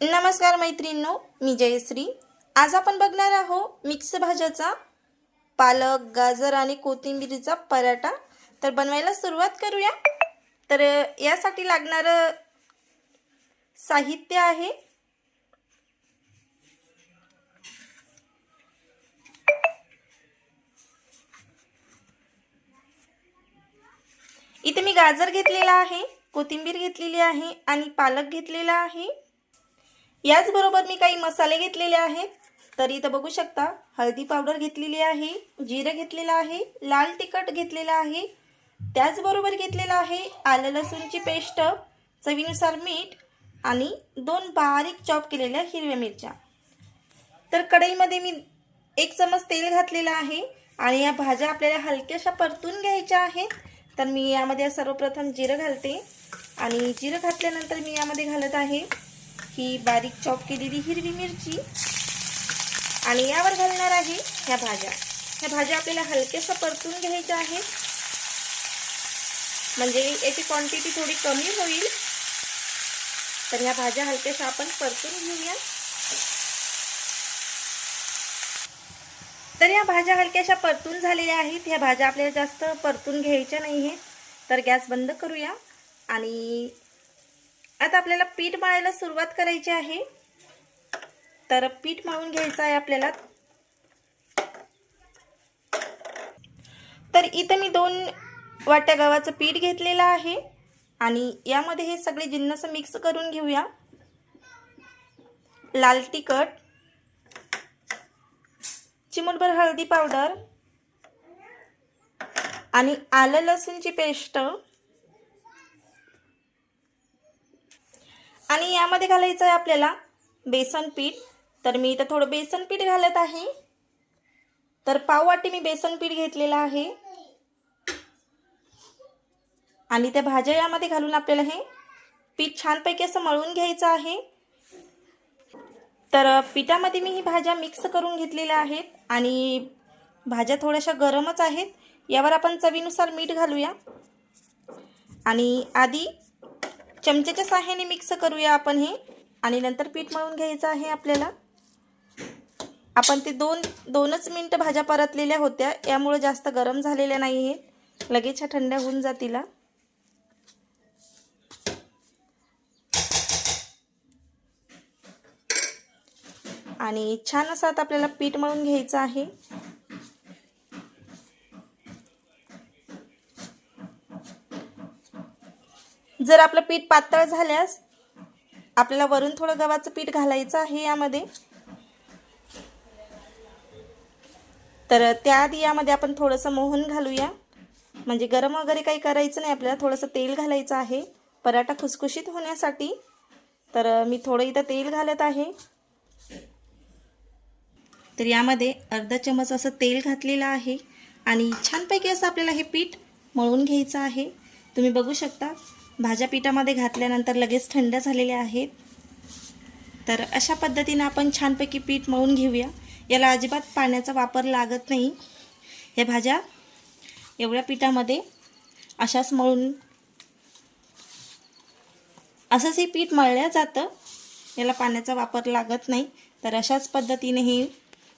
नमस्कार मैत्रिणींनो मी जयश्री. आज आपण बघणार आहोत मिक्स भाज्याचा पालक गाजर आणि कोथिंबीरीचा पराठा. तर बनवायला सुरुवात करूया. तर यासाठी लागणारं साहित्य आहे. इथे मी गाजर घेतलेला आहे कोथिंबीर घेतलेली आहे आणि पालक घेतलेला आहे. याचबरोबर मी काही मसाले घेतलेले आहेत. तर इथं बघू शकता हळदी पावडर घेतलेली आहे जिरं घेतलेलं आहे लाल तिखट घेतलेलं आहे. त्याचबरोबर घेतलेलं आहे आलं लसूणची पेस्ट चवीनुसार मीठ आणि दोन बारीक चॉप केलेल्या हिरव्या मिरच्या. तर कढईमध्ये मी एक चमच तेल घातलेलं आहे आणि या भाज्या आपल्याला हलक्याशा परतून घ्यायच्या आहेत. तर मी यामध्ये सर्वप्रथम जिरं घालते आणि जिरं घातल्यानंतर मी यामध्ये घालत आहे ही बारीक चॉप केलेली हिरवी मिरची. आणि यावर घालणार आहे ह्या भाज्या. ह्या भाज्या आपल्याला हलक्याशा परतून घ्यायच्या आहेत. म्हणजे याची क्वांटिटी थोडी कमी होईल. तर ह्या भाज्या हलक्याशा आपण परतून घेऊया. तर या भाज्या हलक्याशा परतून झालेल्या आहेत. ह्या भाज्या आपल्याला जास्त परतून घ्यायच्या नाही आहेत तर गॅस बंद करूया. आणि आता आपल्याला पीठ मळायला सुरुवात करायची आहे. तर पीठ मळून घ्यायचं आहे आपल्याला. तर इथं मी दोन वाट्या गव्हाचं पीठ घेतलेलं आहे. आणि यामध्ये हे सगळे जिन्नस मिक्स करून घेऊया. लाल तिखट चिमूटभर हळदी पावडर आणि आलं लसूणची पेस्ट आणि यामध्ये घालायचं आहे आपल्याला बेसन पीठ. तर मी इथं थोडं बेसन पीठ घालत आहे. तर पाव वाटी मी बेसन पीठ घेतलेलं आहे. आणि त्या भाज्या यामध्ये घालून आपल्याला हे पीठ छानपैकी असं मळून घ्यायचं आहे. तर पिठामध्ये मी ही भाज्या मिक्स करून घेतलेल्या आहेत. आणि भाज्या थोड्याशा गरमच आहेत. यावर आपण चवीनुसार मीठ घालूया. आणि आधी चमच्याच्या साह्याने मिक्स करूया आपण हे आणि नंतर पीठ मळून घ्यायचं आहे आपल्याला. आपण ते दोन दोनच मिनटं भाज्या परतलेल्या होत्या. यामुळे जास्त गरम झालेल्या नाही आहेत लगेच ह्या थंड्या होऊन जातीला आणि छान असं आता आपल्याला पीठ मळून घ्यायचं आहे. जर आपलं पीठ पातळ झाल्यास आपल्याला वरून थोडं गव्हाचं पीठ घालायचं आहे यामध्ये. तर त्याआधी यामध्ये आपण थोडंसं मोहन घालूया. म्हणजे गरम वगैरे काही करायचं नाही आपल्याला थोडंसं तेल घालायचं आहे. पराठा खुसखुशीत होण्यासाठी. तर मी थोडं इथं तेल घालत आहे. तर यामध्ये अर्धा चमच असं तेल घातलेलं आहे. आणि छानपैकी असं आपल्याला हे पीठ मळून घ्यायचं आहे. तुम्ही बघू शकता. भाज्या पिठामध्ये घातल्यानंतर लगेच थंड झालेल्या आहेत. तर अशा पद्धतीनं आपण छानपैकी पीठ मळून घेऊया. याला अजिबात पाण्याचा वापर लागत नाही. ह्या भाज्या एवढ्या पिठामध्ये अशाच मळून असंच हे पीठ मळल्या जातं. याला पाण्याचा वापर लागत नाही. तर अशाच पद्धतीने हे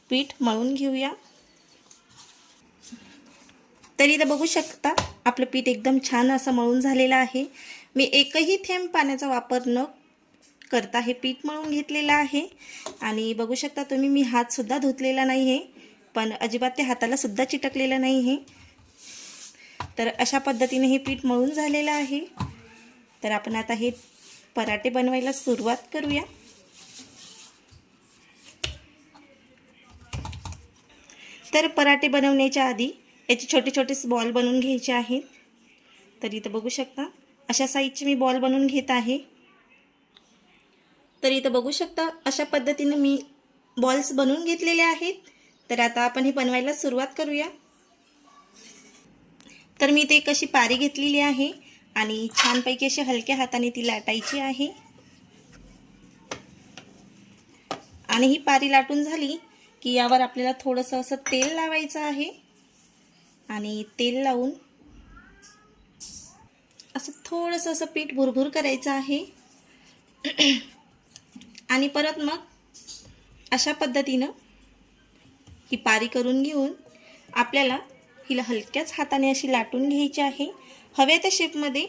पीठ मळून घेऊया. तरी इथं बघू शकता. आपलं पीठ एकदम छान असं मळून झालेलं आहे. मी एकही थेंब पाण्याचा वापर न करता हे पीठ मळून घेतलेलं आहे. आणि बघू शकता तुम्ही मी हातसुद्धा धुतलेला नाही आहे पण अजिबात ते हाताला सुद्धा चिटकलेलं नाही आहे तर अशा पद्धतीने हे पीठ मळून झालेलं आहे. तर आपण आता हे पराठे बनवायला सुरुवात करूया. तर पराठे बनवण्याच्या आधी याचे छोटे छोटे बॉल बनवून घ्यायचे आहेत. तर इथं बघू शकता. अशा साईजचे मी बॉल बनवून घेत आहे. तर इथं बघू शकता अशा पद्धतीनं मी बॉल्स बनवून घेतलेले आहेत. तर आता आपण हे बनवायला सुरुवात करूया. तर मी ते अशी पारी घेतलेली आहे आणि छानपैकी अशी हलक्या हाताने ती लाटायची आहे. आणि ही पारी लाटून झाली की यावर आपल्याला थोडंसं असं तेल लावायचं आहे. आणि तेल लावून असं थोडंसं असं पीठ भुरभुर करायचं आहे. आणि परत मग अशा पद्धतीनं ही पारी करून घेऊन आपल्याला हिला हलक्याच हाताने अशी लाटून घ्यायची आहे. हव्या त्या शेपमध्ये